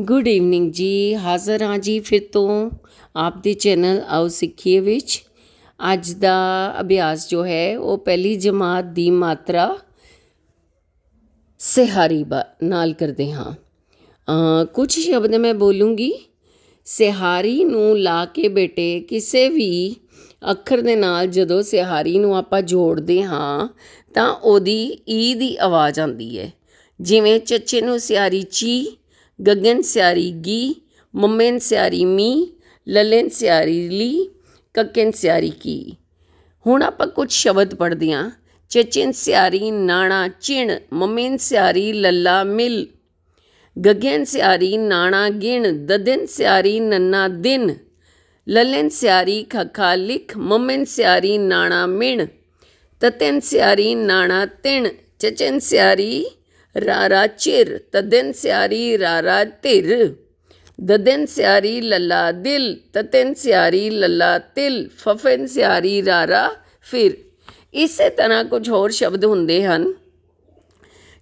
Good evening ਜੀ ਹਾਜ਼ਰ ਹਾਂ ਜੀ ਫਿਰ ਤੋਂ ਆਪ ਦੇ ਚੈਨਲ ਆਓ ਸਿੱਖੀਏ ਵਿੱਚ। ਅੱਜ ਦਾ ਅਭਿਆਸ ਜੋ ਹੈ ਉਹ ਪਹਿਲੀ ਜਮਾਤ ਦੀ ਮਾਤਰਾ ਸਿਹਾਰੀ ਬਾ- ਨਾਲ ਕਰਦੇ ਹਾਂ। ਅ, ਕੁਝ ਸ਼ਬਦ ਮੈਂ ਬੋਲੂੰਗੀ। ਸਿਹਾਰੀ ਨੂੰ ਲਾ ਕੇ ਬੇਟੇ ਕਿਸੇ ਵੀ ਅੱਖਰ ਦੇ ਨਾਲ ਜਦੋਂ ਸਿਹਾਰੀ ਨੂੰ ਆਪਾਂ ਜੋੜਦੇ ਹਾਂ ਤਾਂ ਉਹਦੀ ਈ ਦੀ ਆਵਾਜ਼ ਆਉਂਦੀ ਹੈ। ਜਿਵੇਂ ਚੱਚੇ ਨੂੰ ਸਿਆਰੀ ਚੀ ਗਗਨ ਸਿਆਰੀ ਗੀ, ਮੰਮੇਨ ਸਿਆਰੀ ਮੀ, ਲਲਨ ਸਿਆਰੀ ਲੀ, ਕੱਕਨ ਸਿਆਰੀ ਕੀ। ਹੁਣ ਆਪਾਂ ਕੁਝ ਸ਼ਬਦ ਪੜ੍ਹਦੇ ਹਾਂ ਚਚਨ ਸਿਆਰੀ, ਨਾਣਾ ਚਿਣ, ਮੰਮੇਨ ਸਿਆਰੀ, ਲੱਲਾ ਮਿਲ। ਗਗਨ ਸਿਆਰੀ, ਨਾਣਾ ਗਿਣ, ਦਦਨ ਸਿਆਰੀ, ਨੰਨਾ ਦਿਨ। ਲਲਨ ਸਿਆਰੀ, ਖਖਾ ਲਿਖ, ਮੰਮਨ ਸਿਆਰੀ, ਨਾਣਾ ਮਿਣ। ਤਤਨ ਸਿਆਰੀ, ਨਾਣਾ ਤਿਣ। ਚਚਨ ਸਿਆਰੀ ਰਾਰਾ ਚਿਰ, ਤਦਨ ਸਿਆਰੀ ਰਾਰਾ ਧਿਰ। ਦਦਨ ਸਿਆਰੀ ਲੱਲਾ ਦਿਲ, ਤਤਨ ਸਿਆਰੀ ਲੱਲਾ ਤਿਲ। ਫਫਨ ਸਿਆਰੀ ਰਾਰਾ ਫਿਰ। ਇਸੇ ਤਰ੍ਹਾਂ ਕੁਝ ਹੋਰ ਸ਼ਬਦ ਹੁੰਦੇ ਹਨ,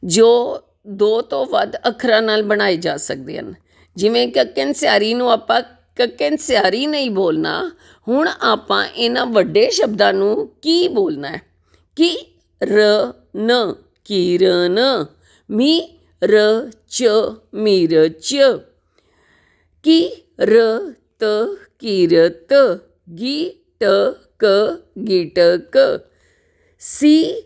ਜੋ ਦੋ ਤੋਂ ਵੱਧ ਅੱਖਰਾਂ ਨਾਲ ਬਣਾਏ ਜਾ ਸਕਦੇ ਹਨ। ਜਿਵੇਂ ਕੱਕਨ ਸਿਆਰੀ ਨੂੰ ਆਪਾਂ ਕੱਕਨ ਸਿਆਰੀ ਨਹੀਂ ਬੋਲਣਾ, ਹੁਣ ਆਪਾਂ ਇਹਨਾਂ ਵੱਡੇ ਸ਼ਬਦਾਂ ਨੂੰ ਕੀ ਬੋਲਣਾ ਹੈ? ਕੀ ਰ ਨ, ਕੀਰਨ। ਮੀ ਰ ਚ ਮੀਰ ਚ ਕੀ ਰ ਤ ਕੀਰਤ ਗੀ ਟ ਕ ਗਿਟ ਸੀ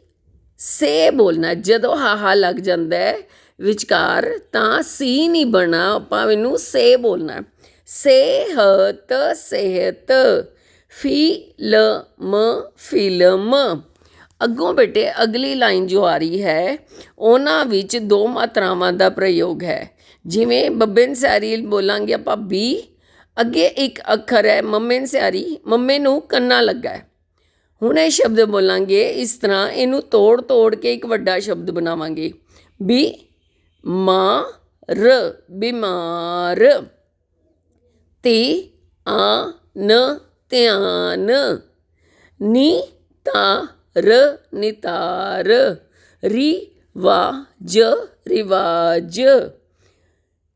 ਸੇ ਬੋਲਣਾ ਜਦੋਂ ਹਾਹਾ ਲੱਗ ਜਾਂਦਾ ਹੈ ਵਿਚਕਾਰ ਤਾਂ ਸੀ ਨਹੀਂ ਬਣਾ ਆਪਾਂ ਇਹਨੂੰ ਸੇ ਬੋਲਣਾ ਸਿਹਤ ਸਿਹਤ ਫਿਲਮ ਫਿਲਮ ਅੱਗੋਂ ਬੇਟੇ, ਅਗਲੀ ਲਾਈਨ ਜੋ ਆ ਰਹੀ ਹੈ, ਉਹਨਾਂ ਵਿੱਚ ਦੋ ਮਾਤਰਾਵਾਂ ਦਾ ਪ੍ਰਯੋਗ ਹੈ। ਜਿਵੇਂ ਬੱਬਨ ਸਿਆਰੀ ਬੋਲਾਂਗੇ ਆਪਾਂ ਬੀ ਅੱਗੇ ਇੱਕ ਅੱਖਰ ਹੈ ਮੰਮਨ ਸਿਆਰੀ, ਮੰਮੇ ਨੂੰ ਕੰਨਾ ਲੱਗਾ ਹੈ। ਹੁਣ ਇਹ ਸ਼ਬਦ ਬੋਲਾਂਗੇ, ਇਸ ਤਰ੍ਹਾਂ ਇਹਨੂੰ ਤੋੜ ਤੋੜ ਕੇ ਇੱਕ ਵੱਡਾ ਸ਼ਬਦ ਬਣਾਵਾਂਗੇ। ਬੀ ਮਾ ਰ, ਬਿਮਾਰ। ਤੀ ਆ, ਨ, ਧਿਆਨ। ਨੀ, ਤਾ ਰ ਨਿਤਾਰ ਰੀ ਵਾ ਜ ਰਿਵਾਜ।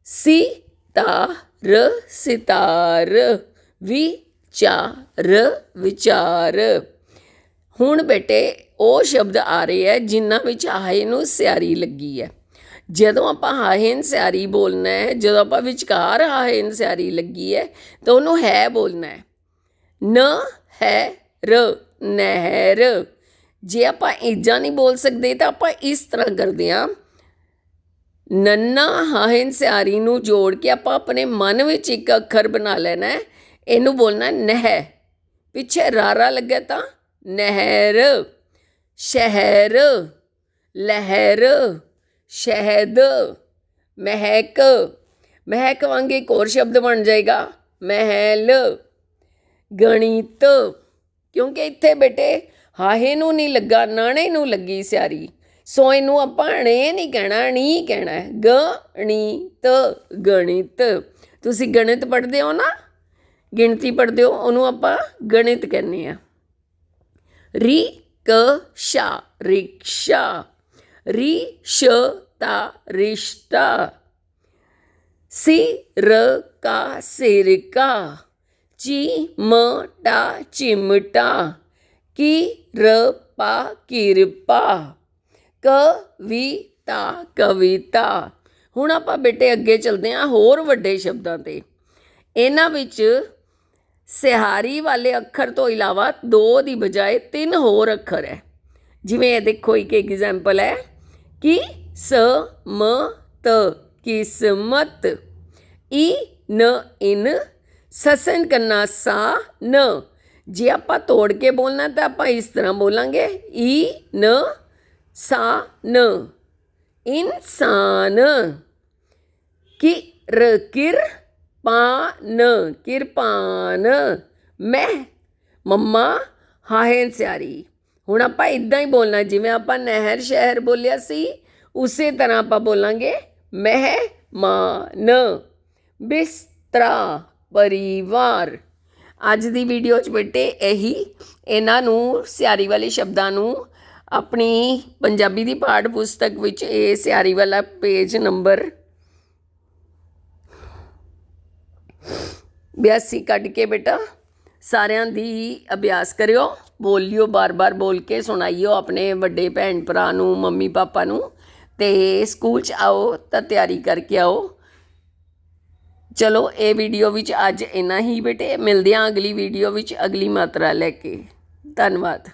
ਸੀ ਤਾ ਰ ਸਿਤਾਰ, ਵਿਚਾਰ ਵਿਚਾਰ। ਹੁਣ ਬੇਟੇ, ਉਹ ਸ਼ਬਦ ਆ ਰਹੇ ਹੈ ਜਿਨ੍ਹਾਂ ਵਿੱਚ ਹਾਹੇ ਨੂੰ ਸਿਆਰੀ ਲੱਗੀ ਹੈ ਜਦੋਂ ਆਪਾਂ ਹਾਹੇਨ ਸਿਆਰੀ ਬੋਲਣਾ ਹੈ ਜਦੋਂ ਆਪਾਂ ਵਿਚਕਾਰ ਹਾਹੇਨ ਸਿਆਰੀ ਲੱਗੀ ਹੈ ਤਾਂ ਉਹਨੂੰ ਹੈ ਬੋਲਣਾ ਹੈ ਨ, ਹੈ, ਰ, ਨਹਿਰ। ਜੇ ਆਪਾਂ ਇਜਾਂ ਨਹੀਂ ਬੋਲ ਸਕਦੇ ਤਾਂ ਆਪਾਂ ਇਸ ਤਰ੍ਹਾਂ ਕਰਦੇ ਹਾਂ। ਨੰਨਾ ਹਾਹਨ ਸਿਆਰੀ ਨੂੰ ਜੋੜ ਕੇ ਆਪਾਂ ਆਪਣੇ ਮਨ ਵਿੱਚ ਇੱਕ ਅੱਖਰ ਬਣਾ ਲੈਣਾ ਹੈ। ਇਹਨੂੰ ਬੋਲਣਾ ਨਹਿ ਪਿੱਛੇ ਰਾਰਾ ਲੱਗੇ ਤਾਂ ਨਹਿਰ, ਸ਼ਹਿਰ, ਲਹਿਰ, ਸ਼ਹਿਦ, ਮਹਿਕ। ਮਹਿਕ ਵਾਂਗੇ ਇੱਕ ਹੋਰ ਸ਼ਬਦ ਬਣ ਜਾਏਗਾ, ਮਹਿਲ, ਗਣਿਤ। ਕਿਉਂਕਿ ਇੱਥੇ ਬੇਟੇ ਹਾਹੇ ਨੂੰ ਨਹੀਂ ਲੱਗਾ, ਨਾਣੇ ਨੂੰ ਲੱਗੀ ਸਿਆਰੀ। ਸੋ ਇਹਨੂੰ ਆਪਾਂ ਣੇ ਨਹੀਂ ਕਹਿਣਾ ਣੀ ਕਹਿਣਾ ਹੈ। ਗਣਿਤ ਗਣਿਤ। ਤੁਸੀਂ ਗਣਿਤ ਪੜ੍ਹਦੇ ਹੋ ਨਾ? ਗਿਣਤੀ ਪੜ੍ਹਦੇ ਹੋ, ਉਹਨੂੰ ਆਪਾਂ ਗਣਿਤ ਕਹਿੰਦੇ ਆ ਰਿਕਸ਼ਾ ਰਿਕਸ਼ਾ। ਰਿਸ਼ਤਾ ਰਿਸ਼ਤਾ ਰ ਕਾ ਸੇਰਕਾ ਚੀ ਮ ਟਾ ਚਿਮਟਾ ਕਿਰਪਾ ਕਿਰਪਾ ਕਵਿਤਾ ਕਵਿਤਾ ਹੁਣ ਆਪਾਂ ਬੇਟੇ ਅੱਗੇ ਚਲਦੇ ਹਾਂ ਹੋਰ ਵੱਡੇ ਸ਼ਬਦਾਂ ਤੇ। ਇਹਨਾਂ ਵਿੱਚ ਸਿਹਾਰੀ ਵਾਲੇ ਅੱਖਰ ਤੋਂ ਇਲਾਵਾ ਦੋ ਦੀ ਬਜਾਏ ਤਿੰਨ ਹੋਰ ਅੱਖਰ ਹੈ। ਜਿਵੇਂ ਇਹ ਦੇਖੋ, ਇੱਕ ਐਗਜ਼ਾਮਪਲ ਹੈ ਕਿ ਸ ਮ ਤ ਕਿਸਮਤ, ਈ ਨ, ਇਨ, ਸਸਨ, ਕੰਨਾ, ਸਾ, ਨ। ਜੇ ਆਪਾਂ ਤੋੜ ਕੇ ਬੋਲਣਾ ਤਾਂ ਆਪਾਂ ਇਸ ਤਰ੍ਹਾਂ ਬੋਲਾਂਗੇ ਈ ਨ ਸਾ ਨ ਇਨਸਾਨ ਕਿਰ ਕਿਰ ਪਾਨ, ਕਿਰਪਾਨ। ਮੈਂ, ਮੰਮਾ, ਹਾਹਨ ਸਿਆਰੀ। ਹੁਣ ਆਪਾਂ ਇਦਾਂ ਹੀ ਬੋਲਣਾ, ਜਿਵੇਂ ਆਪਾਂ ਨਹਿਰ ਸ਼ਹਿਰ ਬੋਲਿਆ ਸੀ, ਉਸੇ ਤਰ੍ਹਾਂ ਆਪਾਂ ਬੋਲਾਂਗੇ ਮਹਿ ਮਹਿਮਾਨ। ਬਿਸਤਰਾ, ਪਰਿਵਾਰ। ਅੱਜ ਦੀ ਵੀਡੀਓ 'ਚ ਬੇਟੇ ਇਹੀ, ਇਹਨਾਂ ਨੂੰ ਸਿਆਰੀ ਵਾਲੇ ਸ਼ਬਦਾਂ ਨੂੰ ਆਪਣੀ ਪੰਜਾਬੀ ਦੀ ਪਾਠ ਪੁਸਤਕ ਵਿੱਚ ਇਹ ਸਿਆਰੀ ਵਾਲਾ ਪੇਜ ਨੰਬਰ ਬਿਆਸੀ ਕੱਢ ਕੇ ਬੇਟਾ ਸਾਰਿਆਂ ਦੀ ਅਭਿਆਸ ਕਰਿਓ, ਬੋਲਿਓ, ਬਾਰ-ਬਾਰ ਬੋਲ ਕੇ ਸੁਣਾਈਓ ਆਪਣੇ ਵੱਡੇ ਭੈਣ ਭਰਾ ਨੂੰ ਮੰਮੀ ਪਾਪਾ ਨੂੰ ਤੇ ਸਕੂਲ 'ਚ ਆਓ, ਤਾਂ ਤਿਆਰੀ ਕਰਕੇ ਆਓ। ਚਲੋ, ਇਹ ਵੀਡੀਓ ਵਿੱਚ ਅੱਜ ਇੰਨਾ ਹੀ ਬੇਟੇ, ਮਿਲਦੇ ਹਾਂ ਅਗਲੀ ਵੀਡੀਓ ਵਿੱਚ ਅਗਲੀ ਮਾਤਰਾ ਲੈ ਕੇ। ਧੰਨਵਾਦ।